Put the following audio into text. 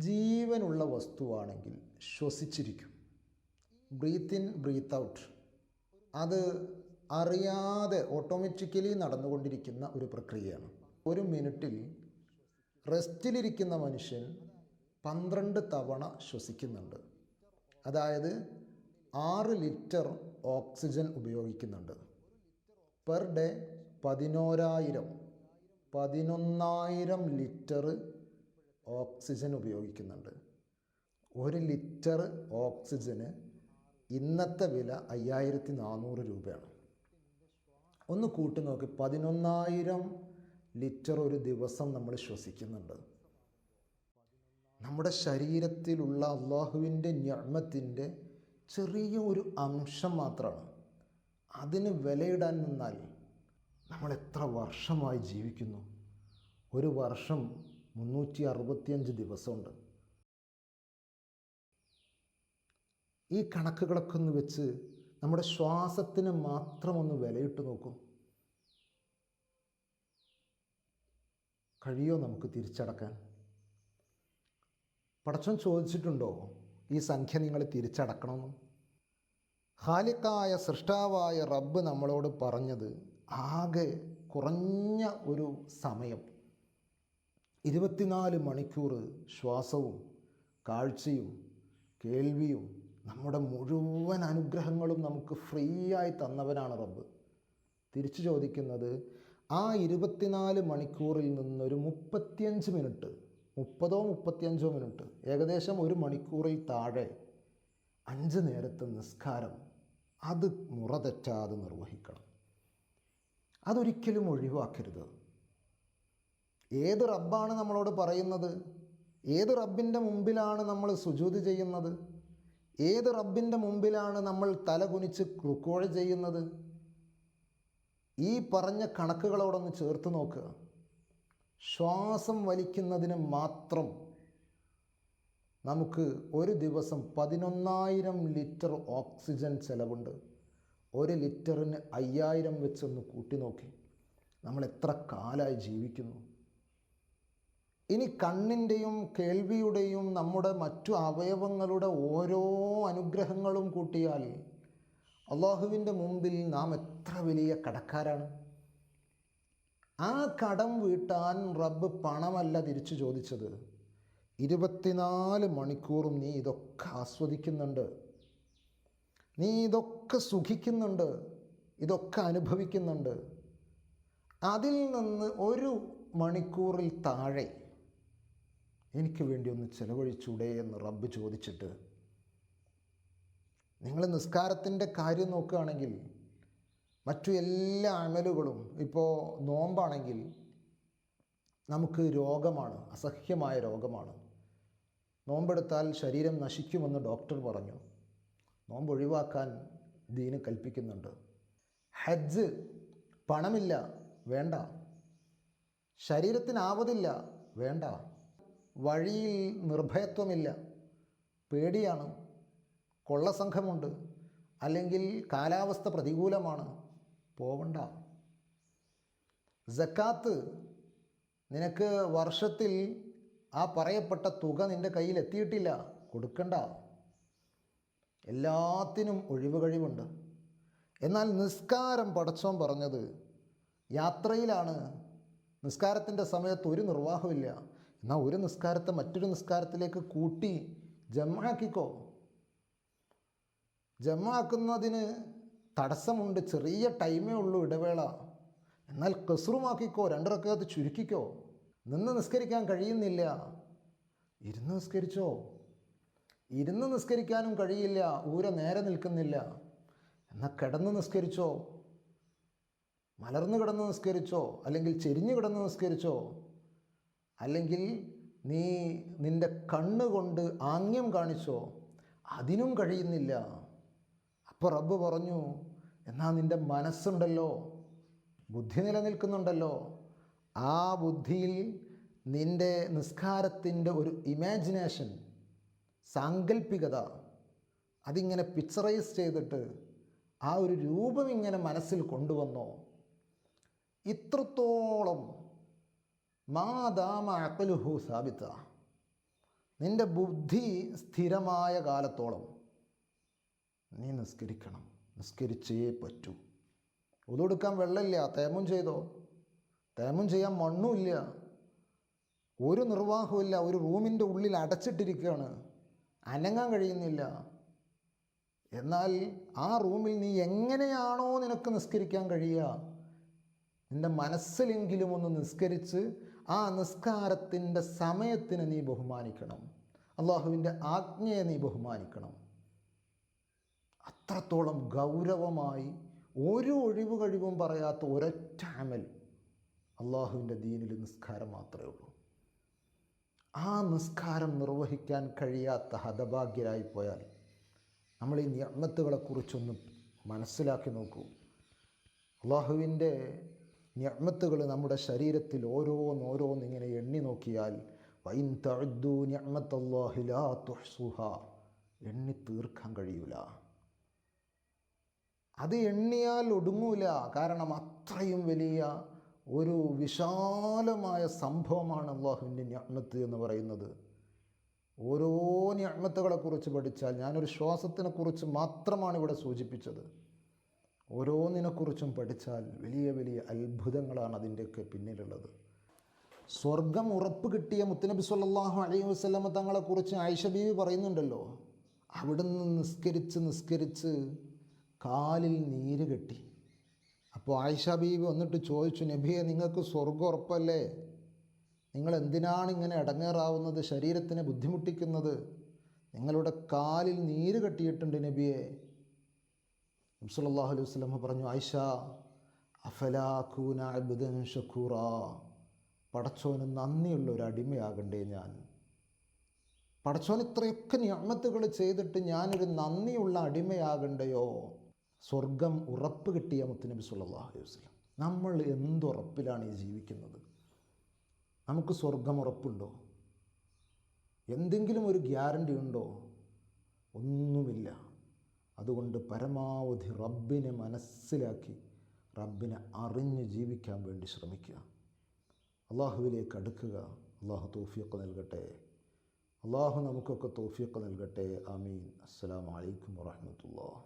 ജീവനുള്ള വസ്തുവാണെങ്കിൽ ശ്വസിച്ചിരിക്കും. ബ്രീത്ത് ഇൻ ബ്രീത്ത് ഔട്ട് അത് അറിയാതെ ഓട്ടോമാറ്റിക്കലി നടന്നുകൊണ്ടിരിക്കുന്ന ഒരു പ്രക്രിയയാണ്. ഒരു മിനിറ്റിൽ റെസ്റ്റിലിരിക്കുന്ന മനുഷ്യൻ പന്ത്രണ്ട് തവണ ശ്വസിക്കുന്നുണ്ട്. അതായത് ആറ് ലിറ്റർ ഓക്സിജൻ ഉപയോഗിക്കുന്നുണ്ട്. പെർ ഡേ പതിനോരായിരം പതിനൊന്നായിരം ലിറ്റർ ഓക്സിജൻ ഉപയോഗിക്കുന്നുണ്ട്. ഒരു ലിറ്റർ ഓക്സിജന് ഇന്നത്തെ വില അയ്യായിരത്തി നാനൂറ് രൂപയാണ്. ഒന്ന് കൂട്ടി നോക്കി പതിനൊന്നായിരം ലിറ്റർ ഒരു ദിവസം നമ്മൾ ശ്വസിക്കുന്നുണ്ട്. നമ്മുടെ ശരീരത്തിലുള്ള അള്ളാഹുവിന്റെ ഞമത്തിന്റെ ചെറിയ ഒരു അംശം മാത്രമാണ്. അതിന് വിലയിടാൻ നിന്നാൽ നമ്മൾ എത്ര വർഷമായി ജീവിക്കുന്നു? ഒരു വർഷം മുന്നൂറ്റി അറുപത്തിയഞ്ച് ദിവസമുണ്ട്. ഈ കണക്കുകളൊക്കെ ഒന്ന് വെച്ച് നമ്മുടെ ശ്വാസത്തിന് മാത്രം ഒന്ന് വിലയിട്ട് നോക്കും. കഴിയോ നമുക്ക് തിരിച്ചടക്കാൻ? പടച്ചോൻ ചോദിച്ചിട്ടുണ്ടോ ഈ സംഖ്യ നിങ്ങൾ തിരിച്ചടക്കണമെന്ന്? ഹാലിക്കായ സൃഷ്ടാവായ റബ്ബ് നമ്മളോട് പറഞ്ഞത് ആകെ കുറഞ്ഞ ഒരു സമയം. ഇരുപത്തിനാല് മണിക്കൂർ ശ്വാസവും കാഴ്ചയും കേൾവിയും നമ്മുടെ മുഴുവൻ അനുഗ്രഹങ്ങളും നമുക്ക് ഫ്രീ ആയി തന്നവനാണ് റബ്ബ്. തിരിച്ചു ചോദിക്കുന്നത് ആ ഇരുപത്തിനാല് മണിക്കൂറിൽ നിന്നൊരു മുപ്പത്തിയഞ്ച് മിനിറ്റ് മുപ്പതോ മുപ്പത്തിയഞ്ചോ മിനിറ്റ് ഏകദേശം ഒരു മണിക്കൂറിൽ താഴെ അഞ്ച് നേരത്തെ നിസ്കാരം അത് മുറ തെറ്റാതെ നിർവഹിക്കണം. അതൊരിക്കലും ഒഴിവാക്കരുത്. ഏത് റബ്ബാണ് നമ്മളോട് പറയുന്നത്? ഏത് റബ്ബിന്റെ മുമ്പിലാണ് നമ്മൾ സുജൂത് ചെയ്യുന്നത്? ഏത് റബ്ബിന്റെ മുമ്പിലാണ് നമ്മൾ തല കുനിച്ച് ചെയ്യുന്നത്? ഈ പറഞ്ഞ കണക്കുകളോടൊന്ന് ചേർത്ത് നോക്കുക. ശ്വാസം വലിക്കുന്നതിന് മാത്രം നമുക്ക് ഒരു ദിവസം പതിനൊന്നായിരം ലിറ്റർ ഓക്സിജൻ ചെലവുണ്ട്. ഒരു ലിറ്ററിന് അയ്യായിരം വെച്ചൊന്ന് കൂട്ടി നോക്കി. നമ്മൾ എത്ര കാലമായി ജീവിക്കുന്നു? ഇനി കണ്ണിന്റെയും കേൾവിയുടെയും നമ്മുടെ മറ്റു അവയവങ്ങളുടെ ഓരോ അനുഗ്രഹങ്ങളും കൂട്ടിയാൽ അള്ളാഹുവിന്റെ മുമ്പിൽ നാം എത്ര വലിയ കടക്കാരാണ്? ആ കടം വീട്ടാൻ റബ്ബ് പണമല്ല തിരിച്ചു ചോദിച്ചത്. ഇരുപത്തിനാല് മണിക്കൂറും നീ ഇതൊക്കെ ആസ്വദിക്കുന്നുണ്ട്. നീ ഇതൊക്കെ സുഖിക്കുന്നുണ്ട്. ഇതൊക്കെ അനുഭവിക്കുന്നുണ്ട്. അതിൽ നിന്ന് ഒരു മണിക്കൂറിൽ താഴെ എനിക്ക് വേണ്ടി ഒന്ന് ചെലവഴിച്ചൂടെ എന്ന് റബ്ബ് ചോദിച്ചിട്ട് നിങ്ങൾ നിസ്കാരത്തിന്റെ കാര്യം നോക്കുകയാണെങ്കിൽ മറ്റു എല്ലാ അമലുകളും ഇപ്പോൾ നോമ്പാണെങ്കിൽ നമുക്ക് രോഗമാണ് അസഹ്യമായ രോഗമാണ്. നോമ്പെടുത്താൽ ശരീരം നശിക്കുമെന്ന് ഡോക്ടർ പറഞ്ഞു. നോമ്പ് ഒഴിവാക്കാൻ ദീന് കൽപ്പിക്കുന്നുണ്ട്. ഹജ്ജ് പണമില്ല വേണ്ട. ശരീരത്തിനാവതില്ല വേണ്ട. വഴിയിൽ നിർഭയത്വമില്ല. പേടിയാണ്. കൊള്ളസംഘമുണ്ട്. അല്ലെങ്കിൽ കാലാവസ്ഥ പ്രതികൂലമാണ്. പോവണ്ട. ജക്കാത്ത് നിനക്ക് വർഷത്തിൽ ആ പറയപ്പെട്ട തുക നിന്റെ കയ്യിൽ എത്തിയിട്ടില്ല. കൊടുക്കണ്ട. എല്ലാത്തിനും ഒഴിവ് കഴിവുണ്ട്. എന്നാൽ നിസ്കാരം പടച്ചോൻ പറഞ്ഞത് യാത്രയിലാണ്. നിസ്കാരത്തിന്റെ സമയത്ത് ഒരു നിർവാഹമില്ല എന്നാൽ ഒരു നിസ്കാരത്തെ മറ്റൊരു നിസ്കാരത്തിലേക്ക് കൂട്ടി ജമാക്കിക്കോ ജമാക്കുന്നതിന് തടസ്സമുണ്ട് ചെറിയ ടൈമേ ഉള്ളൂ ഇടവേള. എന്നാൽ കസുറുമാക്കിക്കോ രണ്ടിറക്കകത്ത് ചുരുക്കിക്കോ. നിന്ന് നിസ്കരിക്കാൻ കഴിയുന്നില്ല. ഇരുന്ന് നിസ്കരിച്ചോ. ഇരുന്ന് നിസ്കരിക്കാനും കഴിയില്ല ഊരെ നേരെ നിൽക്കുന്നില്ല. എന്നാൽ കിടന്ന് നിസ്കരിച്ചോ. മലർന്നു കിടന്ന് നിസ്കരിച്ചോ അല്ലെങ്കിൽ ചെരിഞ്ഞു കിടന്ന് നിസ്കരിച്ചോ. അല്ലെങ്കിൽ നീ നിന്റെ കണ്ണുകൊണ്ട് ആംഗ്യം കാണിച്ചോ? അതിനും കഴിയുന്നില്ല. അപ്പോൾ റബ്ബ് പറഞ്ഞു എന്നാൽ നിന്റെ മനസ്സുണ്ടല്ലോ? ബുദ്ധി നിലനിൽക്കുന്നുണ്ടല്ലോ? ആ ബുദ്ധിയിൽ നിന്റെ നിസ്കാരത്തിന്റെ ഒരു ഇമാജിനേഷൻ സാങ്കല്പികത അതിങ്ങനെ പിക്ചറൈസ് ചെയ്തിട്ട് ആ ഒരു രൂപം ഇങ്ങനെ മനസ്സിൽ കൊണ്ടുവന്നോ? ഇത്രത്തോളം മാതാമ അക്കലുഹു സാബിത്ത നിന്റെ ബുദ്ധി സ്ഥിരമായ കാലത്തോളം നീ നിസ്കരിക്കണം. നിസ്കരിച്ചേ പറ്റൂ. ഉതൊടുക്കാൻ വെള്ളമില്ല. തേമം ചെയ്തോ? തേമം ചെയ്യാൻ മണ്ണുമില്ല ഒരു നിർവാഹമില്ല ഒരു റൂമിന്റെ ഉള്ളിൽ അടച്ചിട്ടിരിക്കുകയാണ്. അനങ്ങാൻ കഴിയുന്നില്ല. എന്നാൽ ആ റൂമിൽ നീ എങ്ങനെയാണോ നിനക്ക് നിസ്കരിക്കാൻ കഴിയുക? നിന്റെ മനസ്സിലെങ്കിലും ഒന്ന് നിസ്കരിച്ച് ആ നിസ്കാരത്തിന്റെ സമയത്തിന് നീ ബഹുമാനിക്കണം. അള്ളാഹുവിന്റെ ആജ്ഞയെ നീ ബഹുമാനിക്കണം. അത്രത്തോളം ഗൗരവമായി ഒരു ഒഴിവ് കഴിവും പറയാത്ത ഒരൊറ്റ അമൽ അള്ളാഹുവിന്റെ ദീനിൽ നിസ്കാരം മാത്രമേ ഉള്ളൂ. ആ നിസ്കാരം നിർവഹിക്കാൻ കഴിയാത്ത ഹതഭാഗ്യരായി പോയാൽ നമ്മൾ ഈ നിയമത്തുകളെക്കുറിച്ചൊന്ന് മനസ്സിലാക്കി നോക്കൂ. അള്ളാഹുവിന്റെ ഞമ്മത്തുകൾ നമ്മുടെ ശരീരത്തിൽ ഓരോന്നോരോന്ന് ഇങ്ങനെ എണ്ണി നോക്കിയാൽ വൈൻ തഴുതു ഞമ്മത്തല്ലാഹിലാ തുഹ്സുഹ എണ്ണി തീർക്കാൻ കഴിയൂല. അത് എണ്ണിയാൽ ഒടുങ്ങൂല. കാരണം അത്രയും വലിയ ഒരു വിശാലമായ സംഭവമാണ് അള്ളാഹുവിന്റെ ഞമ്മത്ത് എന്ന് പറയുന്നത്. ഓരോ ഞമ്മത്തുകളെക്കുറിച്ച് പഠിച്ചാൽ ഞാനൊരു ശ്വാസത്തിനെക്കുറിച്ച് മാത്രമാണ് ഇവിടെ സൂചിപ്പിച്ചത്. ഓരോന്നിനെക്കുറിച്ചും പഠിച്ചാൽ വലിയ വലിയ അത്ഭുതങ്ങളാണ് അതിന്റെയൊക്കെ പിന്നിലുള്ളത്. സ്വർഗം ഉറപ്പ് കിട്ടിയ മുത്തനബി സല്ലല്ലാഹു അലൈഹി വസ്ലമ തങ്ങളെക്കുറിച്ച് ആയിഷ ബീവി പറയുന്നുണ്ടല്ലോ. അവിടുന്ന് നിസ്കരിച്ച് നിസ്കരിച്ച് കാലിൽ നീര് കെട്ടി. അപ്പോൾ ആയിഷ ബീവി വന്നിട്ട് ചോദിച്ചു നബിയെ നിങ്ങൾക്ക് സ്വർഗം ഉറപ്പല്ലേ? നിങ്ങൾ എന്തിനാണ് ഇങ്ങനെ ഇടങ്ങേറാവുന്നത് ശരീരത്തിനെ ബുദ്ധിമുട്ടിക്കുന്നത്? നിങ്ങളുടെ കാലിൽ നീര് കെട്ടിയിട്ടുണ്ട് നബിയെ. അലൈഹി വസ്ലമ പറഞ്ഞു ആയിഷ അഫലാഖൂന ഷക്കൂറ? പടച്ചോന് നന്ദിയുള്ള ഒരു അടിമയാകണ്ടേ ഞാൻ. പടച്ചോൻ ഇത്രയൊക്കെ ഞമ്മത്തുകൾ ചെയ്തിട്ട് ഞാനൊരു നന്ദിയുള്ള അടിമയാകണ്ടയോ? സ്വർഗം ഉറപ്പ് കിട്ടിയ മുത്തുനബി സല്ലല്ലാഹു അലൈഹി വസ്ലം നമ്മൾ എന്തുറപ്പിലാണ് ഈ ജീവിക്കുന്നത്? നമുക്ക് സ്വർഗം ഉറപ്പുണ്ടോ? എന്തെങ്കിലും ഒരു ഗ്യാരണ്ടി ഉണ്ടോ? ഒന്നുമില്ല. അതുകൊണ്ട് പരമാവധി റബ്ബിനെ മനസ്സിലാക്കി റബ്ബിനെ അറിഞ്ഞ് ജീവിക്കാൻ വേണ്ടി ശ്രമിക്കുക. അള്ളാഹുവിലേക്ക് അടുക്കുക. അള്ളാഹു തോഫിയൊക്കെ നൽകട്ടെ. അള്ളാഹു നമുക്കൊക്കെ തോഫിയൊക്കെ നൽകട്ടെ. ആമീൻ. വലൈക്കും വാഹമത്തുള്ള